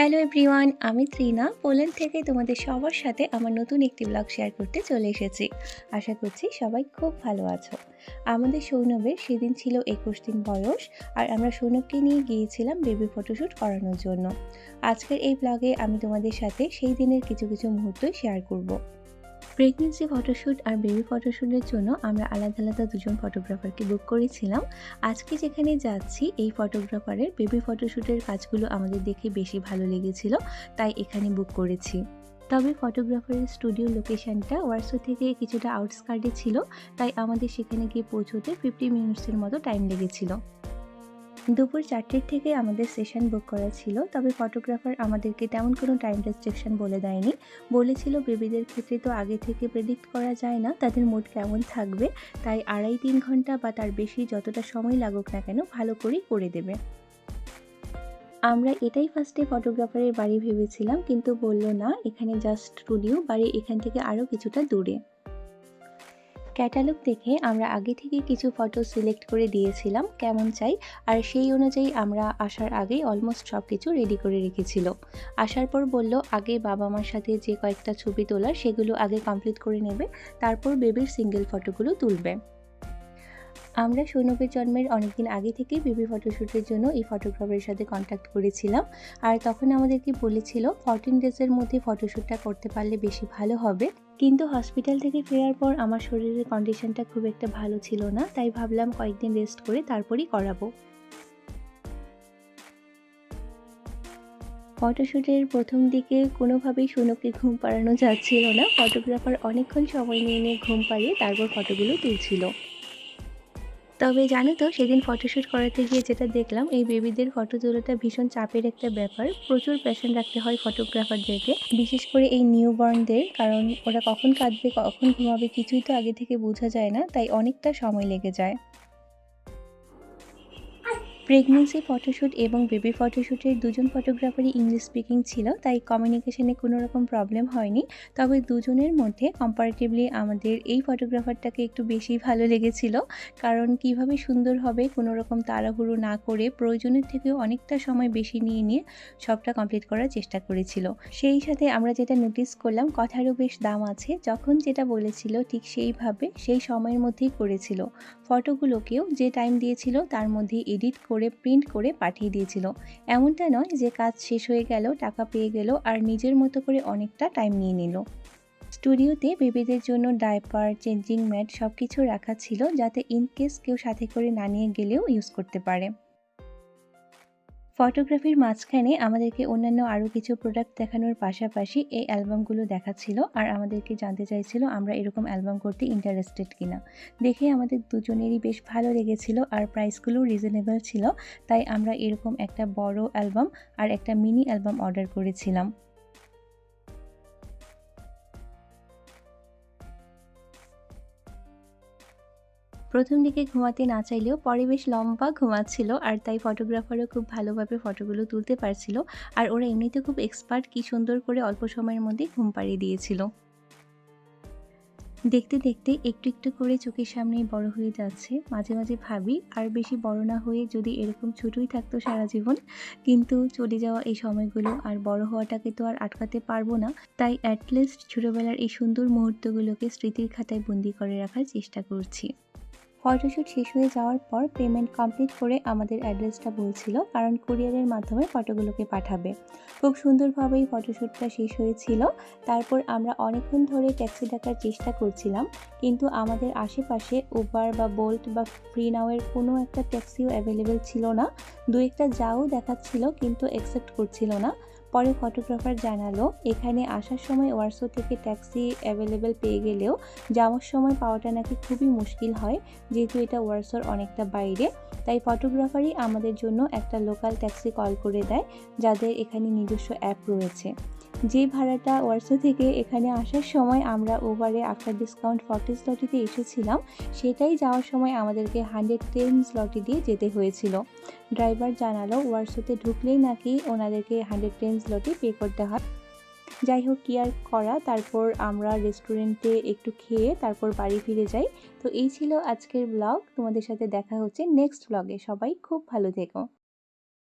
Hello everyone, আমি Trina. Poland থেকে তোমাদের সবার সাথে আমার নতুন একটি ব্লগ শেয়ার করতে চলে এসেছি। আশা করছি সবাই খুব ভালো আছো। আমাদের সৌনবের সেদিন ছিল একুশ দিন বয়স আর আমরা সৌনবকে নিয়ে গিয়েছিলাম বেবি ফটোশ্যুট করানোর জন্য। আজকের এই ব্লগে আমি তোমাদের সাথে সেই দিনের কিছু কিছু মুহূর্তই শেয়ার করব। প্রেগনেন্সি ফটোশ্যুট আর বেবি ফটোশ্যুটের জন্য আমরা আলাদা আলাদা দুজন ফটোগ্রাফারকে বুক করেছিলাম। আজকে যেখানে যাচ্ছি, এই ফটোগ্রাফারের বেবি ফটোশ্যুটের কাজগুলো আমাদের দেখে বেশি ভালো লেগেছিল, তাই এখানে বুক করেছি। তবে ফটোগ্রাফারের স্টুডিও লোকেশনটা ওয়ার্সো থেকে কিছুটা আউটস্কার্টে ছিল, তাই আমাদের সেখানে গিয়ে পৌঁছতে ফিফটি মিনিটসের মতো টাইম লেগেছিল। দুপুর চারটের থেকে আমাদের সেশন বুক করা ছিল, তবে ফটোগ্রাফার আমাদেরকে তেমন কোনো টাইম রেস্ট্রিকশন বলে দেয়নি। বলেছিল, বেবিদের ক্ষেত্রে তো আগে থেকে প্রেডিক্ট করা যায় না, তাদের মুড কেমন থাকবে, তাই আড়াই তিন ঘণ্টা বা তার বেশি যতটা সময় লাগুক না কেন ভালো করেই করে দেবে। আমরা এটাই ফার্স্টে ফটোগ্রাফারের বাড়ি ভেবেছিলাম, কিন্তু বলল, না, এখানে জাস্ট স্টুডিও বাড়ি এখান থেকে আরও কিছুটা দূরে। ক্যাটালগ দেখে আমরা আগে থেকে কিছু ফটো সিলেক্ট করে দিয়েছিলাম, কেমন চাই? আর সেই অনুযায়ী আমরা আসার আগেই অলমোস্ট সব কিছু রেডি করে রেখেছিল। আসার পর বলল, আগে বাবা মার সাথে যে কয়েকটা ছবি তোলার, সেগুলো আগে কমপ্লিট করে নেবে, তারপর বেবির সিঙ্গেল ফটোগুলো তুলবে। আমরা সৌনবের জন্মের অনেকদিন আগে থেকেই বেবি ফটোশ্যুটের জন্য এই ফটোগ্রাফারের সাথে কন্ট্যাক্ট করেছিলাম। আর তখন আমাদেরকে বলেছিল ফরটিন ডেজের মধ্যে ফটোশ্যুটটা করতে পারলে বেশি ভালো হবে। কিন্তু হসপিটাল থেকে ফেরার পর আমার শরীরের কন্ডিশনটা খুব একটা ভালো ছিল না, তাই ভাবলাম কয়েকদিন রেস্ট করে তারপরই করাবো। ফটোশ্যুটের প্রথম দিকে কোনোভাবেই সোনকে ঘুম পাড়ানো যাচ্ছিল না। ফটোগ্রাফার অনেকক্ষণ সময় নিয়ে নিয়ে ঘুম পাড়িয়ে তারপর ফটোগুলো তুলছিল। তবে জানো তো, সেদিন ফটোশ্যুট করাতে গিয়ে যেটা দেখলাম, এই বেবিদের ফটো তোলাটা ভীষণ চাপের একটা ব্যাপার। প্রচুর প্যাশন রাখতে হয় ফটোগ্রাফারদেরকে বিশেষ করে এই নিউ বর্নদের কারণ ওরা কখন কাঁদবে, কখন ঘুমাবে কিছুই তো আগে থেকে বোঝা যায় না, তাই অনেকটা সময় লেগে যায়। প্রেগনেন্সি ফটোশ্যুট এবং বেবি ফটোশ্যুটের দুজন ফটোগ্রাফারই ইংলিশ স্পিকিং ছিল, তাই কমিউনিকেশনে কোনো রকম প্রবলেম হয়নি। তবে দুজনের মধ্যে কম্পারেটিভলি আমাদের এই ফটোগ্রাফারটাকে একটু বেশি ভালো লেগেছিল, কারণ কীভাবে সুন্দর হবে, কোনো রকম তাড়াহুড়ো না করে প্রয়োজনের থেকেও অনেকটা সময় বেশি নিয়ে নিয়ে সবটা কমপ্লিট করার চেষ্টা করেছিল। সেই সাথে আমরা যেটা নোটিস করলাম, কথারও বেশ দাম আছে, যখন যেটা বলেছিল ঠিক সেইভাবে সেই সময়ের মধ্যেই করেছিল। ফটোগুলোকেও যে টাইম দিয়েছিল তার মধ্যে এডিট করে প্রিন্ট করে পাঠিয়ে দিয়েছিল। এমনটা নয় যে কাজ শেষ হয়ে গেল, টাকা পেয়ে গেল আর নিজের মতো করে অনেকটা টাইম নিয়ে নিল। স্টুডিওতে বেবিদের জন্য ডাইপার চেঞ্জিং ম্যাট সব কিছু রাখা ছিল যাতে ইনকেস কেউ সাথে করে না নিয়ে গেলেও ইউজ করতে পারে। ফটোগ্রাফির মাঝখানে আমাদেরকে অন্যান্য আরও কিছু প্রোডাক্ট দেখানোর পাশাপাশি এই অ্যালবামগুলো দেখাচ্ছিল আর আমাদেরকে জানতে চাইছিল আমরা এরকম অ্যালবাম করতে ইন্টারেস্টেড কিনা। দেখে আমাদের দুজনেরই বেশ ভালো লেগেছিল আর প্রাইসগুলো রিজনেবল ছিল, তাই আমরা এরকম একটা বড় অ্যালবাম আর একটা মিনি অ্যালবাম অর্ডার করেছিলাম। প্রথম দিকে ঘুমাতে না চাইলেও পরে বেশ লম্বা ঘুমাচ্ছিল আর তাই ফটোগ্রাফারও খুব ভালোভাবে ফটোগুলো তুলতে পারছিল আর ওরা এমনিতে খুব এক্সপার্ট কি সুন্দর করে অল্প সময়ের মধ্যে ঘুম পাড়িয়ে দিয়েছিল। দেখতে দেখতে একটু একটু করে চোখের সামনেই বড় হয়ে যাচ্ছে, মাঝে মাঝে ভাবি আর বেশি বড় না হয়ে যদি এরকম ছোটই থাকতো সারা জীবন, কিন্তু চলে যাওয়া এই সময়গুলো আর বড় হওয়াটাকে তো আর আটকাতে পারব না, তাই অ্যাটলিস্ট ছোটোবেলার এই সুন্দর মুহূর্তগুলোকে স্মৃতির খাতায় বন্দি করে রাখার চেষ্টা করছি। ফটোশ্যুট শেষ হয়ে যাওয়ার পর পেমেন্ট কমপ্লিট করে আমাদের অ্যাড্রেসটা বলছিল, কারণ কুরিয়ারের মাধ্যমে ফটোগুলোকে পাঠাবে। খুব সুন্দরভাবেই ফটোশ্যুটটা শেষ হয়েছিল। তারপর আমরা অনেকক্ষণ ধরে ট্যাক্সি ডাকার চেষ্টা করছিলাম, কিন্তু আমাদের আশেপাশে উবার বা বোল্ট বা ফ্রি নাওয়ের কোনো একটা ট্যাক্সিও অ্যাভেলেবেল ছিল না। দু একটা যাও দেখাচ্ছিল, কিন্তু অ্যাকসেপ্ট করছিল না। পরে ফটোগ্রাফার জানালো, এখানে আসার সময় ওয়ারসো থেকে ট্যাক্সি অ্যাভেলেবেল পেয়ে গেলেও যাওয়ার সময় পাওয়াটা নাকি খুবই মুশকিল হয়, যেহেতু এটা ওয়ারসোর অনেকটা বাইরে। তাই ফটোগ্রাফারই আমাদের জন্য একটা লোকাল ট্যাক্সি কল করে দেয়, যাদের এখানে নিজস্ব অ্যাপ রয়েছে। যে ভাড়াটা ওয়ার্সো থেকে এখানে আসার সময় আমরা ওভারে আফটার ডিসকাউন্ট ফর্টি স্লটিতে এসেছিলাম, সেটাই যাওয়ার সময় আমাদেরকে হান্ড্রেড টেন স্লটি দিয়ে যেতে হয়েছিল। ড্রাইভার জানালো ওয়ার্সোতে ঢুকলেই নাকি ওনাদেরকে হান্ড্রেড টেন স্লটি পে করতে হয়। যাই হোক, কি আর করা? তারপর আমরা রেস্টুরেন্টে একটু খেয়ে তারপর বাড়ি ফিরে যাই। তো এই ছিল আজকের ব্লগ তোমাদের সাথে দেখা হচ্ছে নেক্সট ব্লগে সবাই খুব ভালো থেকো।